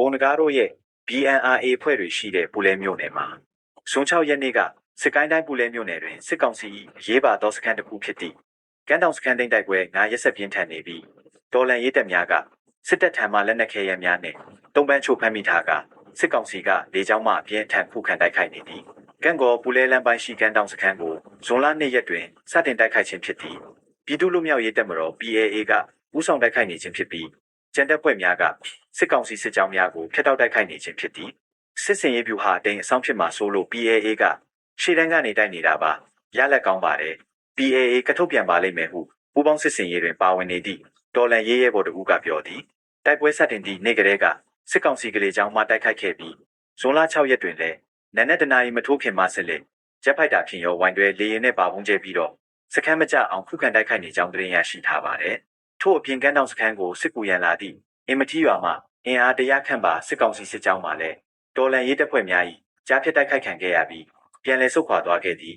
ဘုံနဂါတို့ရဲ့ BNRA ဖွဲ့တွေရှိတဲ့ပူလဲမြို့နယ်မှာဇွန်6ရက်နေ့ကစစ်ကိုင်းတိုင်းပူလဲမြို့နယ်တွင်စစ်ကောင်စီ၏အရေးပါသောစခန်းတစ်ခုဖြစ်သည့်ကမ်းတောင်စခန်းသိမ်းတိုက်ပွဲငါရက်ဆက်ပြင်းထန်နေပြီးတော်လန်ရေးတပ်များကစစ်တပ်ထံမှလက်နက်ခဲယမ်းများနှင့်တုံးပန်းချိုဖမ်းမိထားကစစ်ကောင်စီကလေကြောင်းမှအပြင်းထန်ခုခံတိုက်ခိုက်နေသည်ကံကောပူလဲလမ်းပိုင်းရှိကမ်းတောင်စခန်းကိုဇွန်လ2ရက်တွင်စတင်တိုက်ခိုက်ခြင်းဖြစ်သည်ပြည်သူ့လူမျိုးရေးတပ်မတော် PAA ကဦးဆောင်တိုက်ခိုက်နေခြင်းဖြစ်ပြီး ကျန်တပ်ဖွဲ့များကစစ်ကောင်စီစစ်ကြောင်းများကိုဖျက်တောက်တိုက်ခိုက်နေခြင်းဖြစ်သည်စစ်စင်ရေးဗျူဟာအတိန်အဆောင်ဖြစ်မှာဆိုလို့ PAA ကရှေ့တန်းကနေတိုက်နေတာပါရလက်ကောင်းပါတယ် PAA ကထုတ်ပြန်ပါလိမ့်မယ်ဟုပူးပေါင်းစစ်စင်ရေးတွင်ပါဝင်နေသည့်တော်လန်ရေးရဲဘော်တဦးကပြောသည်တိုက်ပွဲစတင်သည့်နေ့ကလေးကစစ်ကောင်စီကလေးကြောင်းမှတိုက်ခိုက်ခဲ့ပြီးဇွန်လ6ရက်တွင်လည်းနန်းနဲ့တနာရီမထိုးခင်မှဆက်လက်ဂျက်ဖိုက်တာဖြင့်ရောဝိုင်းတွဲလေရင်နဲ့ပါပုံကျဲပြီးတော့စခန်းမကျအောင်ခုခံတိုက်ခိုက်နေကြောင်းသတင်းရရှိထားပါတယ် ထို့အပြင်ကမ်းတောင်စခန်းကိုစစ်ကူရန်လာသည့်အင်မတီရွာမှအင်အားတရခန့်ပါစစ်ကောင်စီစစ်ကြောင်းမှလည်းတော်လန်ရေးတပ်ဖွဲ့များ၏ကြားဖြတ်တိုက်ခိုက်ခံခဲ့ရပြီးပြန်လည်ဆုတ်ခွာသွားခဲ့သည်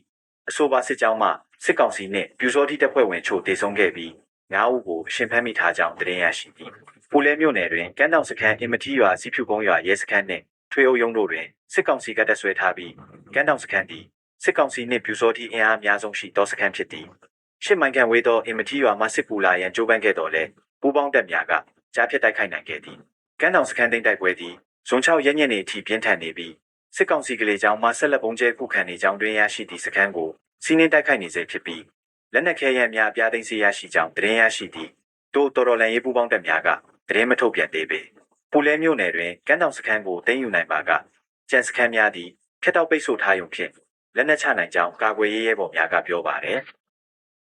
အဆိုပါစစ်ကြောင်းမှစစ်ကောင်စီနှင့်ပြူစောတိတပ်ဖွဲ့ဝင်ချို့တေဆုံးခဲ့ပြီးငါးဦးကိုရှင်ဖမ်းမိထားကြောင်းသတင်းရရှိသည်ပူလဲမြို့နယ်တွင်ကမ်းတောင်စခန်းအင်မတီရွာစီဖြူကုန်းရွာရဲစခန်းနှင့်ထွေအုပ်ရုံးတို့တွင်စစ်ကောင်စီကတပ်ဆွဲထားပြီးကမ်းတောင်စခန်းသည်စစ်ကောင်စီနှင့်ပြူစောတိအင်အားအများဆုံးရှိသောစခန်းဖြစ်သည် ရှစ်မိုင်ခန့်ဝေးသောအင်မတီရွာမှစစ်ကူလာရန်ကြိုးပမ်းခဲ့တော်လဲပူးပေါင်းတပ်များကကြားဖြတ်တိုက်ခိုက်နိုင်ခဲ့သည်ကမ်းတောင်စခန်းသိမ်းတိုက်ပွဲသည်ဇွန်6ရက်ညနေအထိပြင်းထန်နေပြီးစစ်ကောင်စီကလေးကြောင့်မှဆက်လက်ပုံကျဲခုခံနေကြောင်းတွင်ရရှိသည့်စခန်းကိုစီးနှင်းတိုက်ခိုက်နေစေဖြစ်ပြီးလက်နက်ခဲယမ်းများအပြားသိမ်းဆည်းရရှိကြောင်းသတင်းရရှိသည့်တို့တော်တော်လန်ရေးပူးပေါင်းတပ်များကသတင်းမထုတ်ပြန်သေးပေပူလဲမြို့နယ်တွင်ကမ်းတောင်စခန်းကိုသိမ်းယူနိုင်ပါကကျန်စခန်းများသည်ဖျက်တောက်ပိတ်ဆို့ထားရုံဖြင့်လက်နက်ချနိုင်ကြောင်းကာကွယ်ရေးရဲဘော်များကပြောပါတယ်